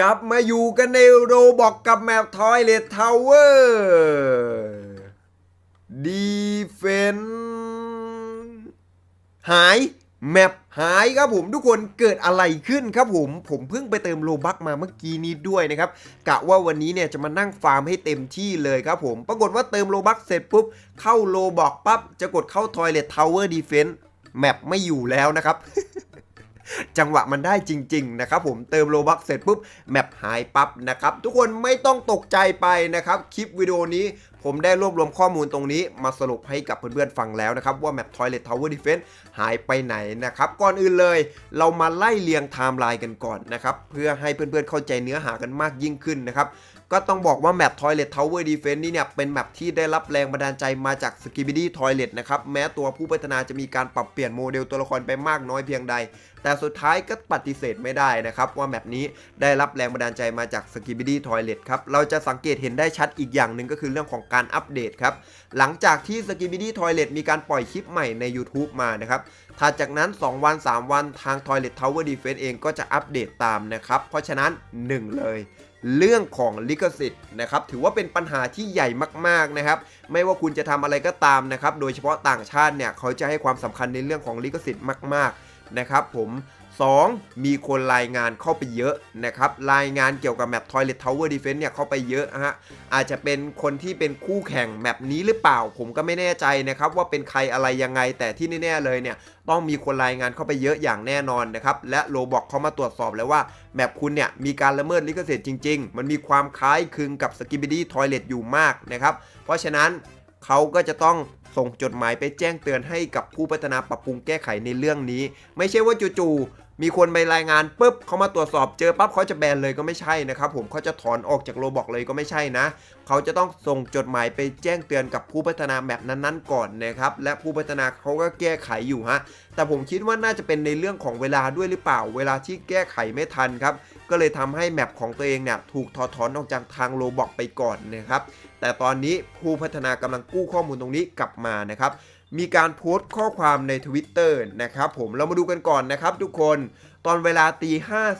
กลับมาอยู่กันในโรบอกกับแมปทอยเลททาวเวอร์ดีเฟนหาย แมปหายครับผมทุกคนเกิดอะไรขึ้นครับผม ผมเพิ่งไปเติมโลบักมาเมื่อกี้นี้ด้วยนะครับกะว่าวันนี้เนี่ยจะมานั่งฟาร์มให้เต็มที่เลยครับผมปรากฏว่าเติมโลบักเสร็จปุ๊บ เข้าโลบอกปั๊บจะกดเข้าทอยเลททาวเวอร์ดีเฟนแมปไม่อยู่แล้วนะครับ จังหวะมันได้จริง ๆ นะครับผมเติมโลบักเสร็จปุ๊บแมปหายปั๊บนะครับทุกคนไม่ต้องตกใจไปนะครับคลิปวิดีโอนี้ผมได้รวบรวมข้อมูลตรงนี้มาสรุปให้กับเพื่อนๆฟังแล้วนะครับ ว่าแมป Toilet Tower Defense หายไปไหนนะครับ ก่อนอื่นเลย เรามาไล่เรียงไทม์ไลน์กันก่อนนะครับ เพื่อให้เพื่อนๆเข้าใจเนื้อหากันมากยิ่งขึ้นนะครับ ก็ต้องบอกว่าแมป Toilet Tower Defense นี่เนี่ยเป็นแมปที่ได้รับแรงบันดาลใจมาจาก Skibidi Toilet นะครับแม้ตัวผู้พัฒนาจะมีการปรับเปลี่ยนโมเดลตัวละครไปมากน้อยเพียงใด แต่สุดท้ายก็ปฏิเสธไม่ได้นะครับว่าแมปนี้ได้รับแรงบันดาลใจมาจาก Skibidi Toilet ครับเราจะสังเกตเห็นได้ชัดอีกอย่างหนึ่งก็คือเรื่องของการอัปเดตครับหลังจากที่ Skibidi Toilet มีการปล่อยคลิปใหม่ใน YouTube มานะครับถัดจากนั้น 2 วัน 3 วันทาง Toilet Tower Defense เองก็จะอัปเดตตามนะครับเพราะฉะนั้น 1 เลย เรื่องของลิขสิทธิ์นะครับถือว่าเป็นปัญหาที่ใหญ่มากๆนะครับไม่ว่าคุณจะทำอะไรก็ตามนะครับโดยเฉพาะต่างชาติเนี่ยเขาจะให้ความสำคัญในเรื่องของลิขสิทธิ์มาก ๆนะครับผม 2. มีคนรายงานเข้าไปเยอะนะครับรายงานเกี่ยวกับแมป Toilet Tower Defense เนี่ยเข้าไปเยอะฮะอาจจะเป็นคนที่เป็นคู่แข่งแมปนี้หรือเปล่า ผมก็ไม่แน่ใจนะครับว่าเป็นใครอะไรยังไง แต่ที่แน่ๆเลยเนี่ยต้องมีคนรายงานเข้าไปเยอะอย่างแน่นอนนะครับและโลบอกเขามาตรวจสอบแล้วว่าแมปคุณเนี่ยมีการละเมิดลิขสิทธิ์จริง ๆ มันมีความคล้ายคลึงกับ Skibidi Toilet อยู่มากนะครับเพราะฉะนั้นเขาก็จะต้องส่งจดหมายไปแจ้งเตือนให้กับผู้พัฒนาปรับปรุงแก้ไขในเรื่องนี้ ไม่ใช่ว่าจู่ๆ มีคนไปรายงานปุ๊บเขามาตรวจสอบเจอปั๊บเขาจะแบนเลยก็ไม่ใช่นะครับผมเขาจะถอนออกจากโรบอกเลยก็ไม่ใช่นะ เขาจะต้องส่งจดหมายไปแจ้งเตือนกับผู้พัฒนาแมปนั้นๆ ก่อนนะครับและผู้พัฒนาเขาก็แก้ไขอยู่ฮะแต่ผมคิดว่าน่าจะเป็นในเรื่องของเวลาด้วยหรือเปล่า เวลาที่แก้ไขไม่ทันครับก็เลยทำให้แมปของตัวเองเนี่ยถูกถอดถอนออกจากทางโรบอกไปก่อนนะครับแต่ตอนนี้ผู้พัฒนากำลังกู้ข้อมูลตรงนี้กลับมานะครับ มีการโพสต์ข้อความใน Twitter นะครับผมเรามาดูกันก่อนนะครับทุกคนตอนเวลาตี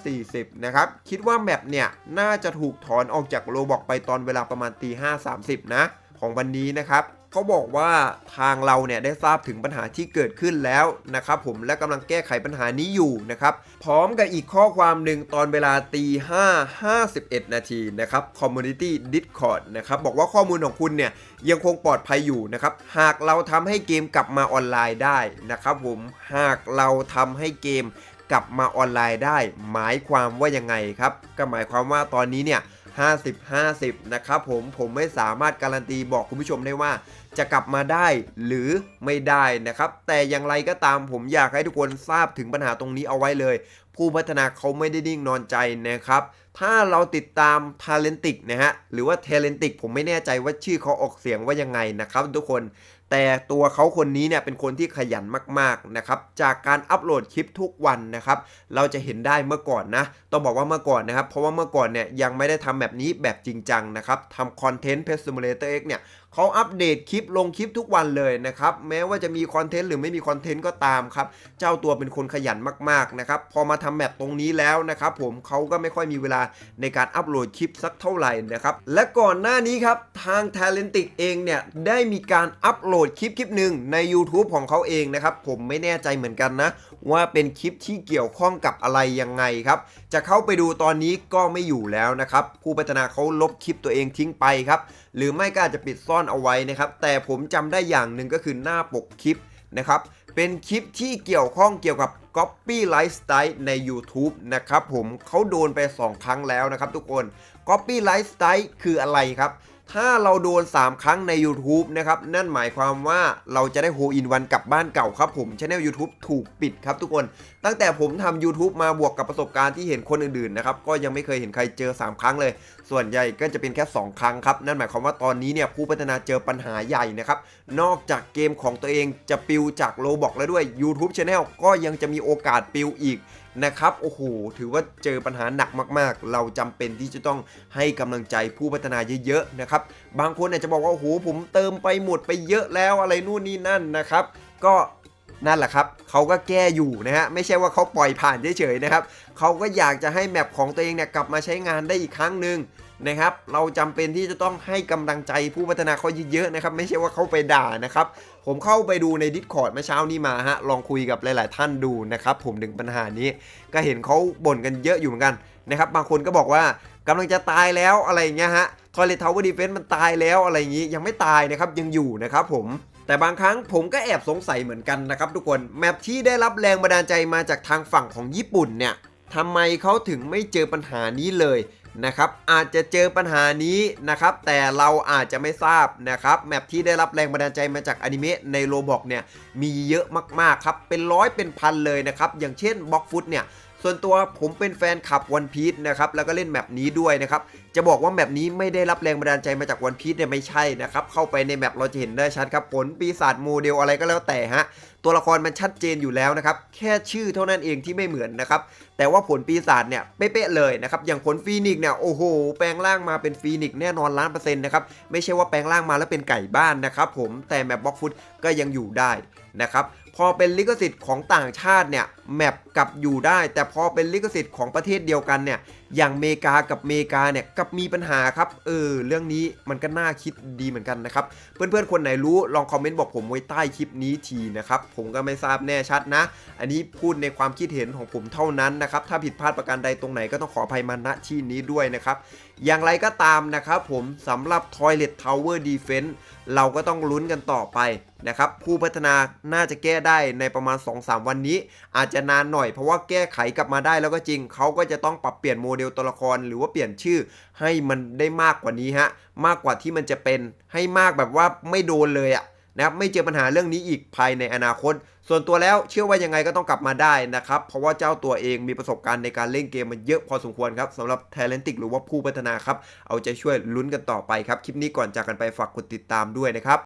5.40 นะครับ คิดว่าแมปเนี่ย น่าจะถูกถอนออกจากโลบอกไปตอนเวลาประมาณตี5.30 นะ ของวันนี้นะครับ เขาบอกว่าทางเราเนี่ยได้ทราบถึงปัญหาที่เกิดขึ้นแล้วนะครับผมและกำลังแก้ไขปัญหานี้อยู่นะครับพร้อมกับอีกข้อความหนึ่งตอนเวลาตี5 51นาทีนะครับ Community Discord นะครับบอกว่าข้อมูลของคุณเนี่ยยังคงปลอดภัยอยู่นะครับหากเราทำให้เกมกลับมาออนไลน์ได้นะครับผมหากเราทำให้เกมกลับมาออนไลน์ได้ หมายความว่ายังไงครับ ก็หมายความว่าตอนนี้เนี่ย50 50 นะครับผมผมไม่สามารถการันตีบอกคุณผู้ชมได้ว่า จะกลับมาได้หรือไม่ได้นะครับ แต่อย่างไรก็ตามผมอยากให้ทุกคนทราบถึงปัญหาตรงนี้เอาไว้เลย ผู้พัฒนาเขาไม่ได้นิ่งนอนใจนะครับ ถ้าเราติดตาม Talentic นะฮะหรือว่า Talentic ผมไม่แน่ใจว่าชื่อเขาออกเสียงว่ายังไงนะครับ ทุกคนแต่ตัวเขาคนนี้เนี่ยเป็นคนที่ขยันมากๆนะครับจากการอัปโหลดคลิปทุกวันนะครับเราจะเห็นได้เมื่อก่อนนะต้องบอกว่าเมื่อก่อนนะครับเพราะว่าเมื่อก่อนเนี่ยยังไม่ได้ทำแบบนี้แบบจริงจังนะครับทำคอนเทนต์ Pet Simulator X เนี่ยเขาอัปเดตคลิปลงคลิปทุกวันเลยนะครับ แม้ว่าจะมีคอนเทนต์หรือไม่มีคอนเทนต์ก็ตามครับ เจ้าตัวเป็นคนขยันมากๆนะครับ พอมาทำแมปตรงนี้แล้วนะครับผมเขาก็ไม่ค่อยมีเวลาในการอัปโหลดคลิปสักเท่าไหร่นะครับ และก่อนหน้านี้ครับทาง Talentic เองเนี่ยได้มีการอัปโหลดคลิปคลิปหนึ่งใน YouTube ของเขาเองนะครับ ผมไม่แน่ใจเหมือนกันนะ ว่าเป็นคลิปที่เกี่ยวข้องกับอะไรยังไงครับ จะเข้าไปดูตอนนี้ก็ไม่อยู่แล้วนะครับผู้พัฒนาเขาลบคลิปตัวเองทิ้งไปครับหรือไม่ก็อาจจะปิดซ่อนเอาไว้นะครับแต่ผมจำได้อย่างหนึ่งก็คือหน้าปกคลิปนะครับเป็นคลิปที่เกี่ยวข้องเกี่ยวกับ Copy Lifestyle ใน YouTube นะครับผมเขาโดนไป 2 ครั้งแล้วนะครับทุกคน Copy Lifestyle คืออะไรครับ ถ้าเราโดน 3 ครั้งใน YouTube นะครับ นั่นหมายความว่าเราจะได้โฮอินวันกลับบ้านเก่าครับผมช anel YouTube ถูกปิดครับทุกคน ตั้งแต่ผมทำ YouTube มาบวกกับประสบการณ์ที่เห็นคนอื่นๆนะครับ ก็ยังไม่เคยเห็นใครเจอ 3 ครั้งเลย ส่วนใหญ่ก็จะเป็นแค่ 2 ครั้งครับ นั่นหมายความว่าตอนนี้เนี่ยผู้พัฒนาเจอปัญหาใหญ่นะครับ นอกจากเกมของตัวเองจะปิวจากโลบอกแล้วด้วย YouTube Channel ก็ยังจะมีโอกาสปิวอีก นะครับโอ้โหถือว่าเจอปัญหาหนักมาก ๆ เราจำเป็นที่จะต้องให้กำลังใจผู้พัฒนาเยอะๆนะครับบางคนอาจจะบอกว่าโอ้โหผมเติมไปหมดไปเยอะแล้วอะไรนู่นนี่นั่นนะครับ ก็นั่นแหละครับเขาก็แก้อยู่นะฮะไม่ใช่ว่าเขาปล่อยผ่านเฉยๆนะครับเขาก็อยากจะให้แมปของตัวเองเนี่ยกลับมาใช้งานได้อีกครั้งหนึ่ง นะครับ เราจำเป็นที่จะต้องให้กำลังใจผู้พัฒนาเขาเยอะๆนะครับ ไม่ใช่ว่าเขาไปด่านะครับ ผมเข้าไปดูใน Discord เมื่อเช้านี้มาฮะ ลองคุยกับหลาย ๆ ท่านดูนะครับ ผมถึงปัญหานี้ ก็เห็นเขาบ่นกันเยอะอยู่เหมือนกันนะครับ บางคนก็บอกว่ากำลังจะตายแล้วอะไรอย่างเงี้ยฮะ Toilet Tower Defense มันตายแล้วอะไรอย่างงี้ ยังไม่ตายนะครับยังอยู่นะครับผมแต่บางครั้งผมก็แอบสงสัยเหมือนกันนะครับทุกคนแมปที่ได้รับแรงบันดาลใจมาจากทางฝั่งของญี่ปุ่นเนี่ยทำไมเขาถึงไม่เจอปัญหานี้เลย นะครับอาจจะเจอปัญหานี้นะครับแต่เราอาจจะไม่ทราบนะครับแมปที่ได้รับแรงบันดาลใจมาจากอนิเมะในโรบอกเนี่ยมีเยอะมากๆครับเป็นร้อยเป็นพันเลยนะครับอย่างเช่นบล็อกฟุตเนี่ยส่วนตัวผมเป็นแฟนคลับวันพี e นะครับแล้วก็เล่นแมปนี้ด้วยนะครับจะบอกว่าแมปนี้ไม่ได้รับแรงบันดาลใจมาจากวันพี e เนี่ยไม่ใช่นะครับเข้าไปในแมปเราจะเห็นได้ชัดครับผลปีศาจโมเดลอะไรก็แล้วแต่ฮะ ตัวละครมันชัดเจนอยู่แล้วนะครับ แค่ชื่อเท่านั้นเองที่ไม่เหมือนนะครับ แต่ว่าผลปีศาจเนี่ยเป๊ะเลยนะครับ อย่างผลฟีนิกซ์เนี่ยโอ้โห แปลงร่างมาเป็นฟีนิกซ์แน่นอนล้านเปอร์เซ็นต์นะครับ ไม่ใช่ว่าแปลงร่างมาแล้วเป็นไก่บ้านนะครับผม แต่แมปบล็อกฟุตก็ยังอยู่ได้นะครับพอเป็นลิขสิทธิ์ของต่างชาติเนี่ยแมปกลับอยู่ได้ แต่พอเป็นลิขสิทธิ์ของประเทศเดียวกันเนี่ยอย่างเมกากับเมกาเนี่ยกับมีปัญหาครับเออเรื่องนี้มันก็น่าคิดดีเหมือนกันนะครับเพื่อนๆคนไหนรู้ลองคอมเมนต์บอกผมไว้ใต้คลิปนี้ทีนะครับผมก็ไม่ทราบแน่ชัดนะ อันนี้พูดในความคิดเห็นของผมเท่านั้นนะครับถ้าผิดพลาดประการใดตรงไหนก็ต้องขออภัยมาณที่นี้ด้วยนะครับอย่างไรก็ตามนะครับผมสำหรับ Toilet Tower Defense เราก็ต้องลุ้นกันต่อไป นะครับผู้พัฒนาน่าจะแก้ได้ในประมาณ 2-3 วันนี้ อาจจะนานหน่อยเพราะว่าแก้ไขกลับมาได้แล้วก็จริง เขาก็จะต้องปรับเปลี่ยนโมเดลตัวละครหรือว่าเปลี่ยนชื่อให้มันได้มากกว่านี้ฮะมากกว่าที่มันจะเป็นให้มากแบบว่าไม่โดนเลยอะนะครับไม่เจอปัญหาเรื่องนี้อีกภายในอนาคต ส่วนตัวแล้วเชื่อว่ายังไงก็ต้องกลับมาได้นะครับ เพราะว่าเจ้าตัวเองมีประสบการณ์ในการเล่นเกมมันเยอะพอสมควรครับสำหรับ Talentic หรือว่าผู้พัฒนาครับ เอาใจช่วยลุ้นกันต่อไปครับ คลิปนี้ก่อนจากกันไปฝากกดติดตามด้วยนะครับ